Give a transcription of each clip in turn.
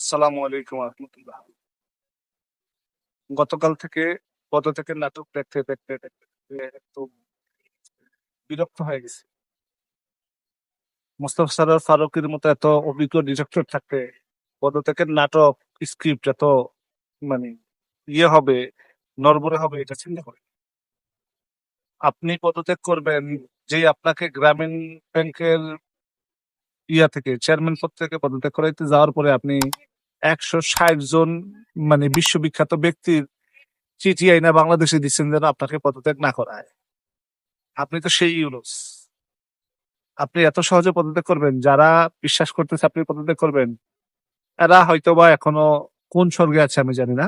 আসসালামু আলাইকুম রহমতুল্লাহ গতকাল থেকে থেকে নাটক দেখতে দেখতে দেখতে বিরক্ত হয়ে গেছি। মোস্তফা সরোয়ার ফারুকের মতো এত অভিজ্ঞ ডিরেক্টর থাকতে, গত থেকে নাটক স্ক্রিপ্ট এত মানে ইয়ে হবে নরবরে হবে, এটা চিন্তা করে আপনি পদত্যাগ করবেন, যে আপনাকে গ্রামীণ ব্যাংকের ইয়া থেকে চেয়ারম্যান পদ থেকে পদত্যাগ করাইতে যাওয়ার পরে আপনি একশো ষাট জন মানে বিশ্ববিখ্যাত ব্যক্তির চিঠি আইনা বাংলাদেশে দিচ্ছেন যেন আপনাকে পদত্যাগ না করায়। আপনি তো সেই ইউনুস। আপনি এত সহজে পদত্যাগ করবেন, যারা বিশ্বাস করতেছে আপনি পদত্যাগ করবেন, এরা হয়তো বা এখনও কোন স্বর্গে আছে আমি জানি না,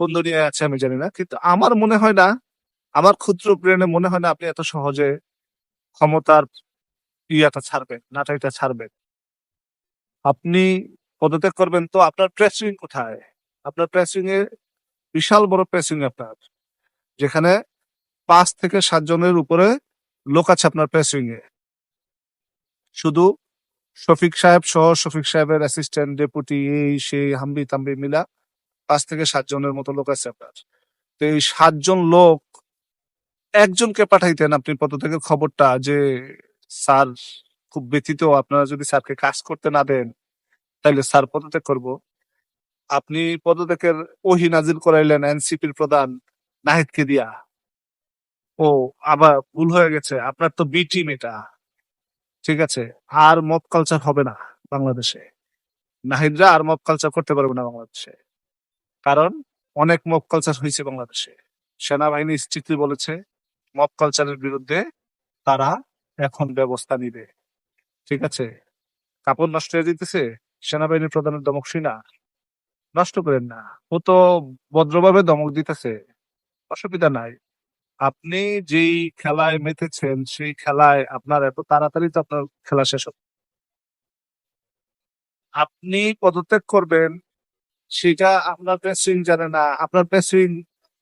কোন দুনিয়ায় আছে আমি জানি না, কিন্তু আমার মনে হয় না, আমার ক্ষুদ্র ব্রেনে মনে হয় না আপনি এত সহজে ক্ষমতার ইয়াটা ছাড়বেন নাটাইটা ছাড়বেন আপনি পদত্যাগ করবেন তো আপনার প্রেসিং কোথায়? আপনার প্রেসিং এ বিশাল বড় প্রেসিং আপনার, যেখানে পাঁচ থেকে সাত জনের উপরে লোক আছে আপনার প্রেসিং এ। শুধু শফিক সাহেব সহ শফিক সাহেবের অ্যাসিস্ট্যান্ট ডেপুটি এই, সেই, হাম্বি তাম্বি মিলা পাঁচ থেকে সাত জনের মতো লোক আছে আপনার। তো এই সাতজন লোক একজনকে পাঠাইতেন আপনি পদত্যাগের খবরটা যে স্যার খুব ব্যথিত, আপনারা যদি স্যারকে কাজ করতে না দেন তাইলে স্যার পদত্যাগ করব। আপনি পদত্যাগের ওহি নাজিল করাইলেন এনসিপির প্রধান নাহিদকে দিয়া। ও, আবার ভুল হয়ে গেছে, আপনার তো বি টিম এটা। ঠিক আছে, আর মব কালচার হবে না বাংলাদেশে। নাহিদরা আর মব কালচার করতে পারবে না বাংলাদেশে। কারণ অনেক মব কালচার হয়েছে বাংলাদেশে। সেনাবাহিনী স্ট্রিক্টলি বলেছে, মব কালচারের বিরুদ্ধে তারা এখন ব্যবস্থা নিবে। ঠিক আছে? কাপড় নষ্ট হয়ে যেতেছে সেনাবাহিনীর প্রধানের দমক শুই না। নষ্ট করেন না। ও তো ভদ্রভাবে দমক দিতেছে। অসুবিধা নাই। আপনি যেই খেলায় মেতেছেন, সেই খেলায় আপনার এত তাড়াতাড়ি তো আপনার খেলা শেষ হবে আপনি পদত্যাগ করবেন, সেটা আপনার প্রেসিং জানে না। আপনার প্রেসিং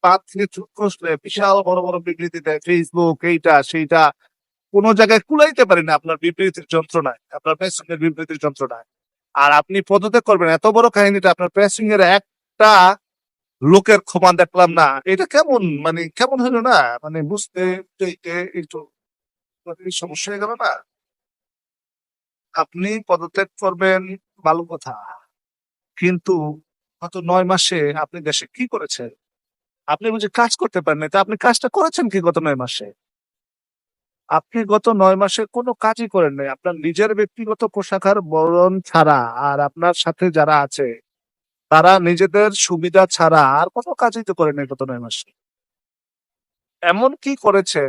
পাঁচ থেকে চুপ কষলে বিশাল বড় বড় বিবৃতি দেয় ফেসবুক এইটা, সেইটা। কোনো জায়গায় কুলাইতে পারি না আপনার বিবৃতির যন্ত্রণায়, আপনার প্রেসিং এর বিবৃতির যন্ত্রণায়। আর আপনি পদত্যাগ করবেন, এত বড় কাহিনীটা আপনার প্রেসিং এর একটা লোকের ক্ষমা দেখলাম না। এটা কেমন মানে কেমন হলো না? মানে বুঝতে একটু সমস্যা হয়ে গেল না? আপনি পদত্যাগ করবেন, ভালো কথা। কিন্তু গত নয় মাসে আপনি দেশে কি করেছেন? আপনি বুঝে কাজ করতে পারেন তা আপনি কাজটা করেছেন কি গত নয় মাসে? আপনি গত নয় মাসে কোনো কাজই করেন নাই। আপনার নিজের ব্যক্তিগত পোশাকার বরণ ছাড়া আর আপনার সাথে যারা আছে, তারা নিজেদের সুবিধা ছাড়া আর কোনো কাজই তো করেন গত নয় মাসে। এমন কি করেছে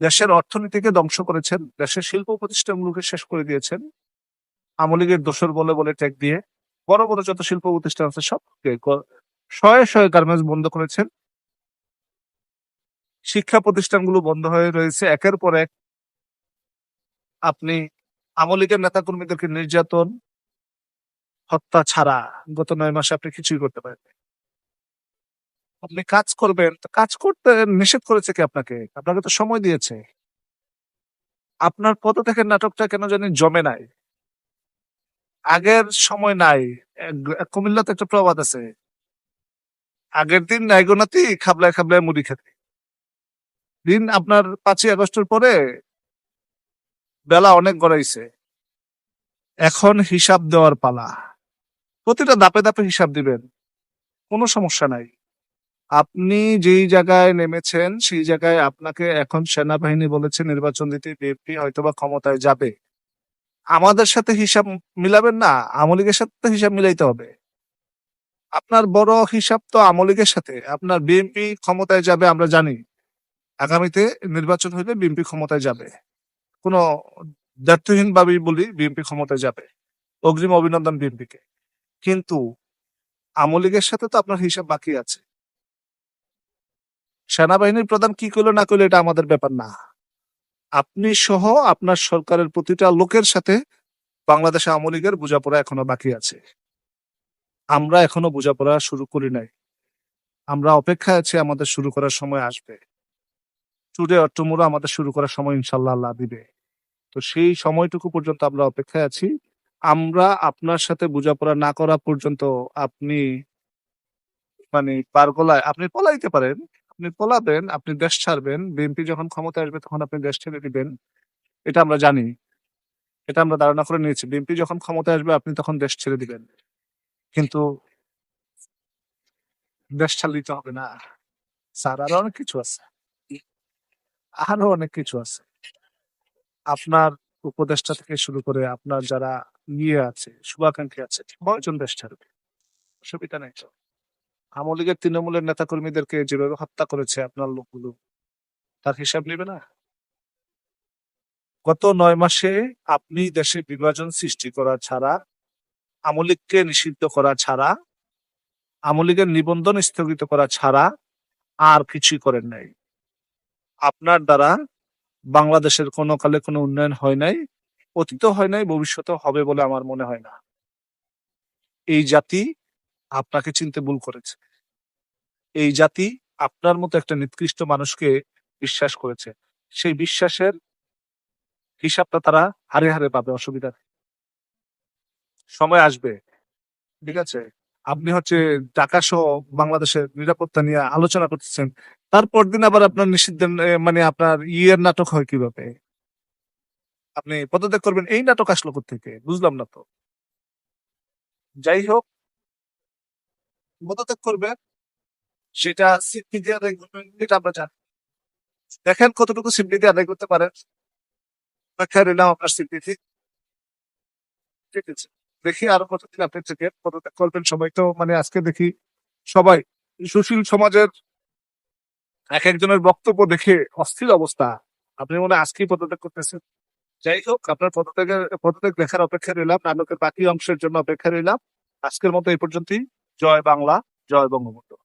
দেশের অর্থনীতিকে ধ্বংস করেছেন, দেশের শিল্প প্রতিষ্ঠানগুলোকে শেষ করে দিয়েছেন, আমলিগের দোষর বলে বলে ট্যাগ দিয়ে বড় বড় যত শিল্প প্রতিষ্ঠান আছে সবকে শয়ে শয়ে গার্মেন্টস বন্ধ করেছেন। শিক্ষা প্রতিষ্ঠানগুলো বন্ধ হয়ে রয়েছে। একের পর এক আপনি আমলিগের নেতা কর্মীদেরকে নির্যাতন, হত্যা ছাড়া গত নয় মাসে আপনি কিছুই করতে পারেন আপনি কাজ করবেন কাজ করতে নিষেধ করেছে কি আপনাকে? আপনাকে তো সময় দিয়েছে। আপনার পদত্যাগের নাটকটা কেন জানি জমে নাই। আগের সময় নাই। কুমিল্লাতে একটা প্রবাদ আছে। আগের দিন নাইগোনাতি খাবলায় খাবলায় মুড়ি খেতে। দিন আপনার পাঁচই আগস্টের পরে বেলা অনেক গড়াইছে। এখন হিসাব দেওয়ার পালা। প্রতিটা দাপে দাপে হিসাব দিবেন। কোনো সমস্যা নাই। আপনি যেই জায়গায় নেমেছেন, সেই জায়গায় আপনাকে এখন সেনাবাহিনী বলেছে নির্বাচন দিতে বিএনপি হয়তোবা ক্ষমতায় যাবে। আমাদের সাথে হিসাব মিলাবেন না, আমলিগের সাথে হিসাব মিলাইতে হবে। আপনার বড় হিসাব তো আমলিগের সাথে। আপনার বিএনপি ক্ষমতায় যাবে, আমরা জানি। আগামীতে নির্বাচন হইলে বিএনপি ক্ষমতায় যাবে। কোনো দায়িত্বহীন ভাবেই বলি বিএনপি ক্ষমতায় যাবে। অগ্রিম অভিনন্দন বিএনপিকে। কিন্তু আমলিগের সাথে তো আপনার হিসাব বাকি আছে। সেনাবাহিনীর প্রধান কি করল না করল এটা আমাদের ব্যাপার না। আপনি সহ আপনার সরকারের প্রতিটা লোকের সাথে বাংলাদেশে আওয়ামী লীগের বোঝাপড়া এখনও বাকি আছে। আমরা এখনও বোঝাপড়া শুরু করি নাই। আমরা অপেক্ষায় আছি আমাদের শুরু করার সময় আসবে। টুডে অর টুমোরো আমাদের শুরু করার সময় ইনশাল্লাহ আল্লাহ দিবে। তো সেই সময়টুকু পর্যন্ত আমরা অপেক্ষায় আছি। আমরা আপনার সাথে বোঝাপড়া না করা পর্যন্ত আপনি মানে পার গলায় আপনি পলাইতে পারেন, আপনি পলাবেন, আপনি দেশ ছাড়বেন বিএনপি যখন ক্ষমতায় আসবে তখন আপনি দেশ ছেড়ে দিবেন। এটা আমরা জানি। এটা আমরা ধারণা করে নিয়েছি। বিএনপি যখন ক্ষমতায় আসবে আপনি তখন দেশ ছেড়ে দিবেন। কিন্তু দেশ ছাড়লেই তো হবে না। স্যার আরও অনেক কিছু আছে। আরও অনেক কিছু আছে। আপনার উপদেষ্টা থেকে শুরু করে আপনার যারা ইয়ে আছে, শুভাকাঙ্ক্ষী আছে, কয়জন দেশ ছাড়বে? অসুবিধা নেই। আওয়ামী লীগের তৃণমূলের নেতা কর্মীদেরকে যেভাবে হত্যা করেছে আপনার লোকগুলো, তার হিসাব নেবে না? গত নয় মাসে আপনি দেশে বিভাজন সৃষ্টি করা ছাড়া, আওয়ামী লীগকে নিষিদ্ধ করা ছাড়া, আওয়ামী লীগের নিবন্ধন স্থগিত করা ছাড়া আর কিছুই করেন নাই। আপনার দ্বারা বাংলাদেশের কোনো কালে কোনো উন্নয়ন হয় নাই অতীত হয় নাই, ভবিষ্যতেও হবে বলে আমার মনে হয় না। এই জাতি আপনাকে চিনতে ভুল করেছে। এই জাতি আপনার মতো একটা নিকৃষ্ট মানুষকে বিশ্বাস করেছে। সেই বিশ্বাসের হিসাবটা তারা হারে হারে পাবে, অসুবিধা। সময় আসবে, ঠিক আছে? আপনি হচ্ছে টাকা সহ বাংলাদেশের নিরাপত্তা নিয়ে আলোচনা করতেছেন। তারপর দিন আবার আপনার নিষিদ্ধ মানে আপনার ইয়ের নাটক হয় কীভাবে? আপনি পদত্যাগ করবেন, এই নাটক আসলো থেকে বুঝলাম না তো। যাই হোক, পদত্যাগ করবেন, সেটা সিম্পলি দিয়ে আদায় করবেন, এটা আমরা জানি। দেখেন কতটুকু সিম্পলি দিয়ে আদায় করতে পারেন। অপেক্ষায় রইলাম আপনার সিম্পলিতে ঠিক আছে। দেখি আরও কতদিন আপনি থেকে পদত্যাগ করবেন সবাই তো মানে আজকে দেখি সবাই। সুশীল সমাজের এক একজনের বক্তব্য দেখে অস্থির অবস্থা। আপনি মনে আজকেই পদত্যাগ করতেছেন। যাই হোক, আপনার পদত্যাগের, পদত্যাগ দেখার অপেক্ষা রইলাম। নাটকের বাকি অংশের জন্য অপেক্ষা রইলাম। আজকের মতো এই পর্যন্তই। জয় বাংলা, জয় বঙ্গবন্ধু।